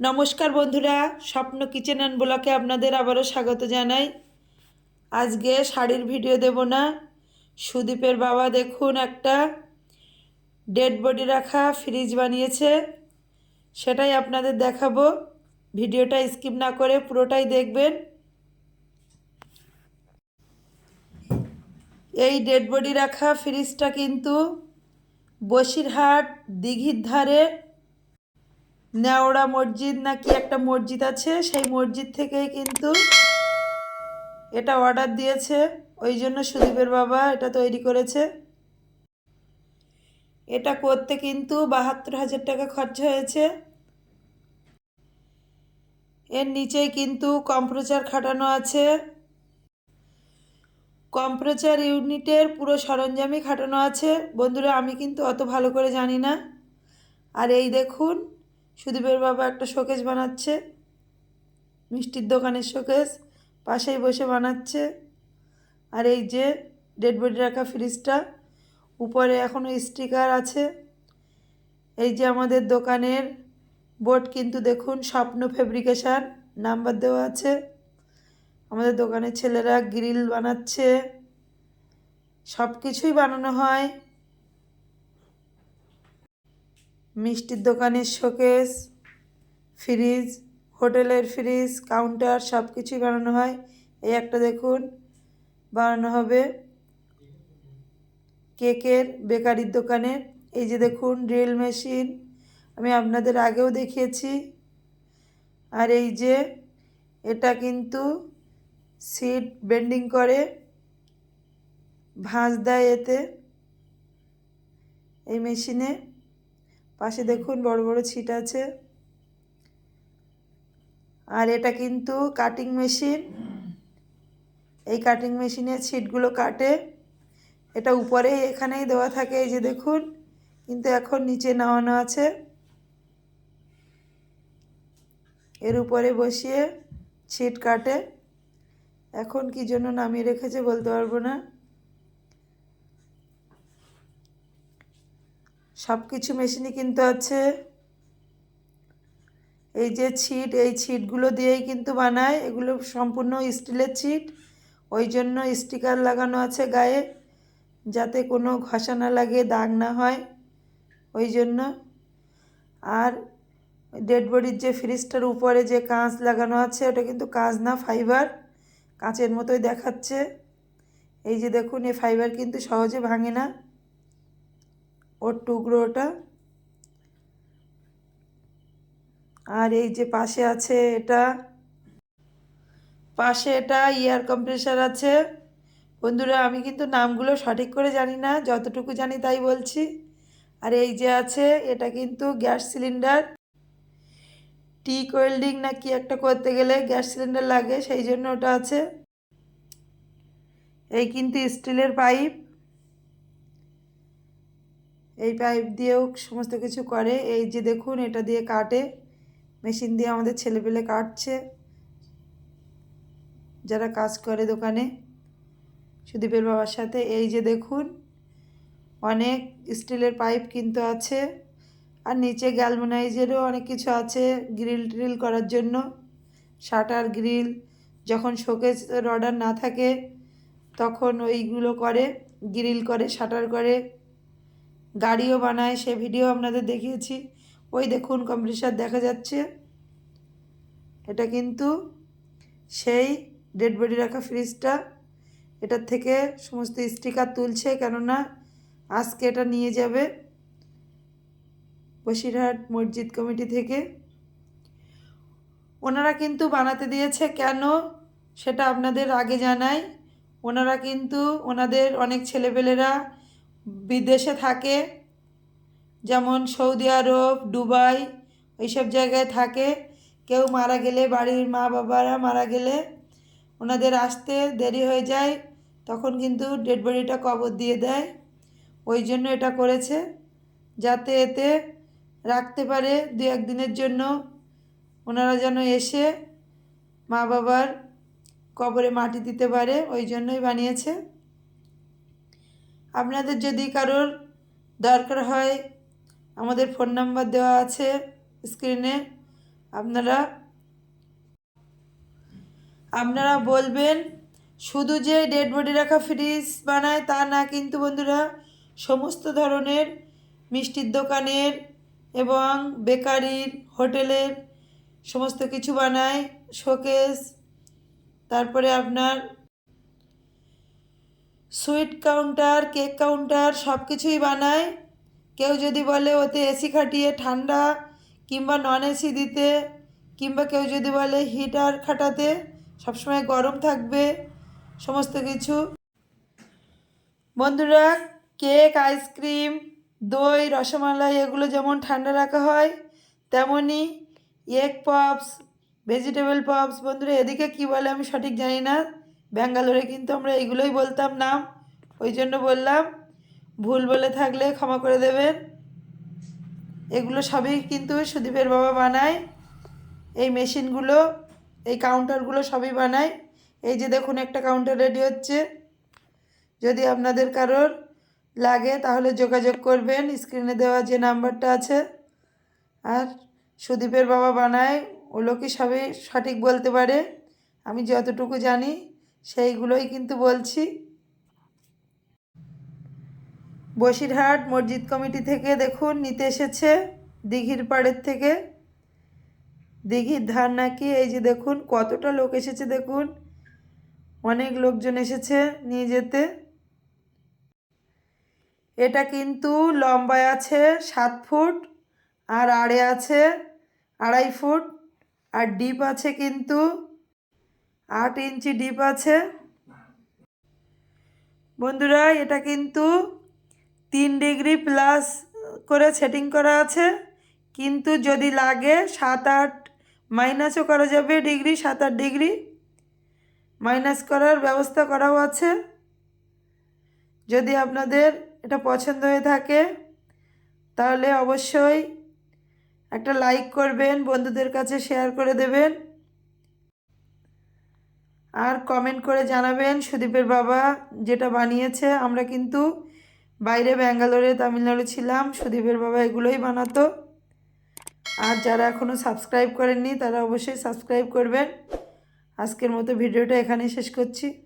নমস্কার বন্ধুরা, স্বপ্ন কিচেন অ্যান্ড ব্লকে আপনাদের আবারও স্বাগত জানাই। আজকে শাড়ির ভিডিও দেব না। সুদীপের বাবা দেখুন একটা ডেড বডি রাখা ফ্রিজ বানিয়েছে। সেটাই আপনাদের দেখাবো। ভিডিওটা স্কিপ না করে পুরোটাই দেখবেন। এই ডেড বডি রাখা ফ্রিজটা কিন্তু বসিরহাট দিঘির ধারে নেওড়া মসজিদ নাকি একটা মসজিদ আছে? সেই মসজিদ থেকেই কিন্তু এটা অর্ডার দিয়েছে। ওই জন্য সুদীপের বাবা এটা তৈরি করেছে। এটা করতে কিন্তু বাহাত্তর হাজার টাকা খরচা হয়েছে। এর নিচেই কিন্তু কম্প্রেসার খাটানো আছে। কম্প্রেসার ইউনিটের পুরো সরঞ্জামই খাটানো আছে। বন্ধুরা, আমি কিন্তু অত ভালো করে জানি না। আর এই দেখুন সুদীপের বাবা একটা শোকেস বানাচ্ছে, মিষ্টির দোকানের শোকেস পাশেই বসে বানাচ্ছে। আর এই যে ডেড বডি রাখা ফ্রিজটা উপরে এখনও স্টিকার আছে। এই যে আমাদের দোকানের বোর্ড কিন্তু দেখুন, স্বপ্ন ফেব্রিকেশান নাম্বার দেওয়া আছে। আমাদের দোকানের ছেলেরা গ্রিল বানাচ্ছে। সব কিছুই বানানো হয়। মিষ্টির দোকানের শোকেস, ফ্রিজ, হোটেলের ফ্রিজ, কাউন্টার সব কিছুই বানানো হয়। এই একটা দেখুন, বানানো হবে কেকের বেকারির দোকানে। এই যে দেখুন, ড্রিল মেশিন, আমি আপনাদের আগেও দেখিয়েছি। আর এই যে, এটা কিন্তু সিট বেন্ডিং করে, ভাঁজ দেয় এতে। এই মেশিনে পাশে দেখুন বড় বড় ছিট আছে। আর এটা কিন্তু কাটিং মেশিন এই কাটিং মেশিনে ছিটগুলো কাটে। এটা উপরে এখানেই দেওয়া থাকে, এই যে দেখুন। কিন্তু এখন নিচে নামানো আছে। এর উপরে বসিয়ে ছিট কাটে। এখন কি জন্য নামিয়ে রেখেছে বলতে পারব না। সব কিছু মেশিনই কিন্তু আছে। এই যে ছিট, এই ছিটগুলো দিয়েই কিন্তু বানায়। এগুলো সম্পূর্ণ স্টিলের ছিট। ওই জন্য স্টিকার লাগানো আছে গায়ে, যাতে কোনো ঘষা না লাগে, দাগ না হয়। ওই জন্য। আর ডেড বডির যে ফ্রিজটার উপরে যে কাঁচ লাগানো আছে, ওটা কিন্তু কাঁচ না, ফাইবার। কাঁচের মতোই দেখাচ্ছে। এই যে দেখুন, এই ফাইবার কিন্তু সহজে ভাঙে না। ওর টুকরো ওটা আর এই যে পাশে আছে এটা। পাশে এটা এয়ার কম্প্রেসার আছে। বন্ধুরা, আমি কিন্তু নামগুলো সঠিক করে জানি না, যতটুকু জানি তাই বলছি। আর এই যে আছে, এটা কিন্তু গ্যাস সিলিন্ডার। টিক ওয়েল্ডিং না কি একটা করতে গেলে গ্যাস সিলিন্ডার লাগে, সেই জন্য ওটা আছে। এই কিন্তু স্টিলের পাইপ। এই পাইপ দিয়েও সমস্ত কিছু করে। এই যে দেখুন, এটা দিয়ে কাটে। মেশিন দিয়ে আমাদের ছেলেপেলে কাটছে। যারা কাজ করে দোকানে, সুদীপের বাবার সাথে। এই যে দেখুন, অনেক স্টিলের পাইপ কিন্তু আছে। আর নিচে গ্যালমোনাইজেরও অনেক কিছু আছে গ্রিল ট্রিল করার জন্য। শাটার গ্রিল যখন শোকেসের অর্ডার না থাকে, তখন ওইগুলো করে গ্রিল করে শাটার করে। গাড়িও বানায়, সে ভিডিও আপনাদের দেখিয়েছি। ওই দেখুন কম্প্রেসার দেখা যাচ্ছে। এটা কিন্তু সেই ডেড বডি রাখা ফ্রিজটা এটার থেকে সমস্ত স্টিকার তুলছে, কেননা আজকে এটা নিয়ে যাবে বসিরহাট মসজিদ কমিটি থেকে। ওনারা কিন্তু বানাতে দিয়েছে কেন, সেটা আপনাদের আগে জানাই। ওনারা কিন্তু, ওনাদের অনেক ছেলেপেলেরা বিদেশে থাকে, যেমন সৌদি আরব, দুবাই, এইসব জায়গায় থাকে। কেউ মারা গেলে, বাড়ির মা বাবারা মারা গেলে ওনাদের আসতে দেরি হয়ে যায়, তখন কিন্তু ডেড বডিটা কবর দিয়ে দেয়। ওই জন্য এটা করেছে, যাতে এতে রাখতে পারে দু একদিনের জন্য। ওনারা যেন এসে মা বাবার কবরে মাটি দিতে পারে, ওই জন্যই বানিয়েছে। আপনাদের যদি কারোর দরকার হয়, আমাদের ফোন নাম্বার দেওয়া আছে স্ক্রিনে। আপনারা আপনারা বলবেন, শুধু যে ডেড বডি রাখা ফ্রিজ বানায় তা না, কিন্তু বন্ধুরা, সমস্ত ধরনের মিষ্টির দোকানের এবং বেকারির, হোটেলের সমস্ত কিছু বানায়, শোকেস, তারপরে আপনার সুইট কাউন্টার, কেক কাউন্টার সব কিছুই বানায়। কেউ যদি বলে ওতে এসি খাটিয়ে ঠান্ডা কিংবা নন এসি দিতে, কিংবা কেউ যদি বলে হিটার খাটাতে, সবসময় গরম থাকবে, সমস্ত কিছু। বন্ধুরা, কেক, আইসক্রিম, দই, রসমালাই এগুলো যেমন ঠান্ডা রাখা হয় তেমনই এগ পপস ভেজিটেবল পপস বন্ধুরা, এদিকে কি বলে আমি সঠিক জানি না। ব্যাঙ্গালোরে কিন্তু আমরা এগুলোই বলতাম নাম। ওই জন্য বললাম, ভুল বলে থাকলে ক্ষমা করে দেবেন। এগুলো সবই কিন্তু সুদীপের বাবা বানায়। এই মেশিনগুলো, এই কাউন্টারগুলো সবই বানায়। এই যে দেখুন, একটা কাউন্টার রেডি হচ্ছে। যদি আপনাদের কারোর লাগে, তাহলে যোগাযোগ করবেন। স্ক্রিনে দেওয়া যে নাম্বারটা আছে। আর সুদীপের বাবা বানায়। ওগুলো কি সবই সঠিক বলতে পারে? আমি যতটুকু জানি সেইগুলোই কিন্তু বলছি। বসিরহাট মসজিদ কমিটি থেকে দেখুন, নিতে এসেছে দিঘির পাড়ের থেকে। দিঘির ধার নাকি, এই যে দেখুন, কতটা লোক এসেছে দেখুন। অনেক লোকজন এসেছে নিয়ে যেতে। এটা কিন্তু লম্বায় আছে, সাত ফুট, আর আড়ে আছে আড়াই ফুট, আর ডিপ আছে কিন্তু আট ইঞ্চি ডিপ আছে। বন্ধুরা, এটা কিন্তু তিন ডিগ্রি প্লাস করে সেটিং করা আছে। কিন্তু যদি লাগে সাত আট মাইনাসও করা যাবে ডিগ্রি, সাত আট ডিগ্রি মাইনাস করার ব্যবস্থা করাও আছে। যদি আপনাদের এটা পছন্দ হয়ে থাকে, তাহলে অবশ্যই একটা লাইক করবেন, বন্ধুদের কাছে শেয়ার করে দেবেন। আর কমেন্ট করে জানাবেন সুদীপের বাবা যেটা বানিয়েছে। আমরা কিন্তু বাইরে ব্যাঙ্গালোরে, তামিলনাড়ু ছিলাম, সুদীপের বাবা এগুলোই বানাতো। আর যারা এখনও সাবস্ক্রাইব করেননি, তারা অবশ্যই সাবস্ক্রাইব করবেন। আজকের মতো ভিডিওটা এখানেই শেষ করছি।